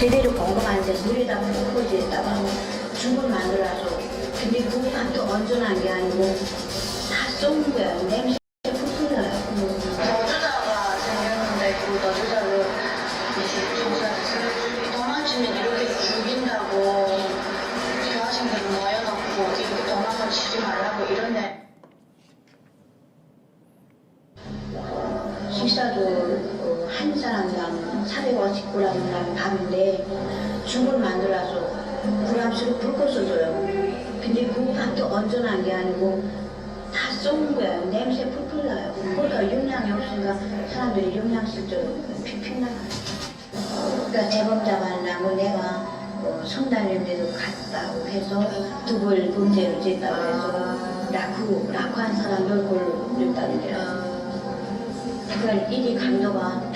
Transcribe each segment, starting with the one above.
제대로 공급하는데 물에다 푸고지에다가 죽을 만들어서 근데 그 밥도 온전한 게 아니고 다 썩은 거야. 냄새 사람당 450g이라는 밥인데 죽을 만들어서 부람수로 붉어서 줘요. 근데 그 밥도 온전한 게 아니고 다 썩은 거야. 냄새 풀풀 나요. 그러니까 영양이 없으니까 사람들이 영양실적으로 픽픽 나가요. 그러니까 재범자 만 나고 내가 어, 성당님들도 갔다고 해서 두벌 범죄를 짓다고 해서 라쿠, 라쿠한 사람 얼굴 냈다는 데라 그걸 일이 강도가.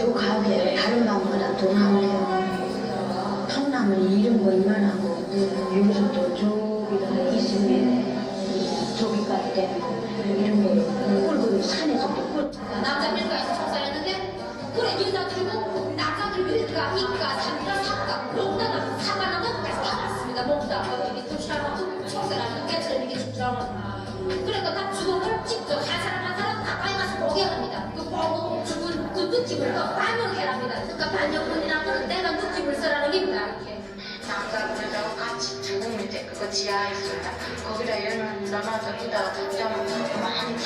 또 가게 다른 방보다 더 강해요. 성남은 이런 거 이만하고 여기서 또 저기가 있으면 저기까지 되고 이런 거 꿀꿀 산에서 또 꿀. 남자들과 청소했는데 그래 여자들은 남자들 밀가 이가 산 죽은 더 반영해 합니다. 그러니까 거는 내가 느낌을 쓰라는 겁니다 이렇게. 남자분들하고 같이 죽으면 이제 그거 지하에 있습니다. 거기다 얘는 남아서 있다가 좀 많이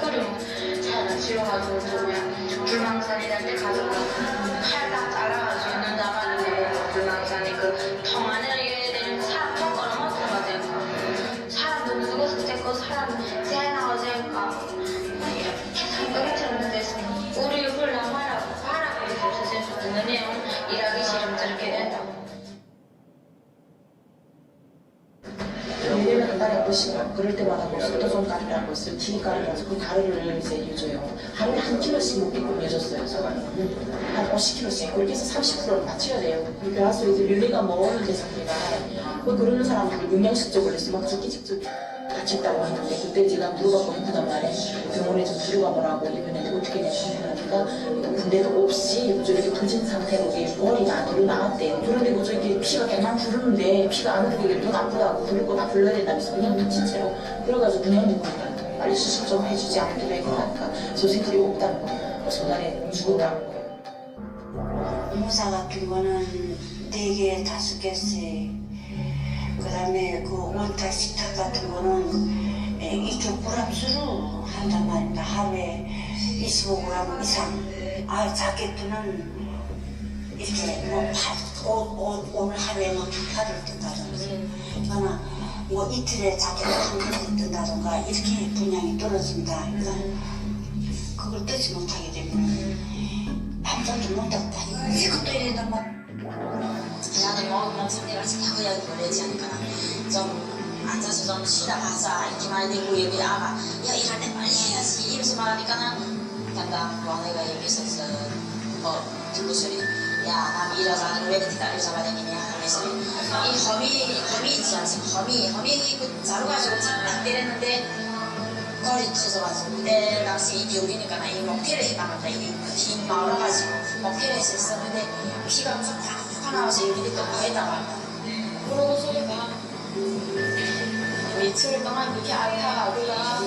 끓이면 차에다 지워가지고 좀 그냥 불망산이라는 데 가서 칼딱 잘라가 한 번씩 그럴 때마다 뭐 소토종가루라는 것을 지가루라서 그 가루를 이제 해줘요. 하루에 한 킬로씩 먹게끔 해줬어요. 제가 한 50킬로씩 그렇게 해서 30%를 맞춰야 돼요. 그렇게 해서 이제 릴리가 먹었는데 자기가 뭐 그러는 사람들 영양실적으로 해서 막 죽기 직접 같이 있다고 했는데 그때 제가 물어봤고 힘들단 말이에요. 병원에 좀 들어가 보라고 이랬는데 어떻게 되냐니까 군대도 없이 저렇게 부진 상태로 이게 머리가 안 일어나왔대요. 그런데 뭐 저기 피가 그냥 부르는데 피가 안 흐르게 더 나쁘다고 부를 거 다 불러야 된다면서 그냥 미친 채로 그래가지고 그냥 누구니까 빨리 수술 좀 해주지 않기로 했으니까 선생님들이 없다는 거 전날에 죽었다는 거 무사 같은 거는 네 개, 다섯 개씩. 그 다음에 그 원탁 식탁 같은 거는 에, 이쪽 불합수로 한단 말입니다. 하루에 25g 이상. 아, 자켓들은 이렇게 뭐 팔, 옷, 옷, 오늘 하루에 뭐두 팔을 뜬다든지. 그러나 뭐 이틀에 자켓 한 개를 뜬다든가 이렇게 분량이 떨어진다. 그러니까 그걸 뜨지 못하게 되면 밥도 못 먹다. 이것도 이래도 뭐 그냥 먹으면 자꾸 여기 보내지 않거나 좀 앉아서 좀 쉬다 가자 이렇게만 되고 여기 아가 야 일할 때 빨리 해야지 이러면서 말하니까는 담당 왕래가 여기서 뭐 듣고 소리 야남 일하자는 왜 이렇게 나를 잡아다니냐 하면서 이 허미 허미 있지 않습니까? 허미 허미 그 자루 가지고 딱 때렸는데 거리 터져가지고. 그때 당시 이 겨울이니까 이 목태를 해방한다. 이긴 말아가지고 목태를 했었는데 피가 좀 팍팍 나와서 여기 또 거에다가 그러고 소리가 며칠 동안 그렇게 앓다가 우리가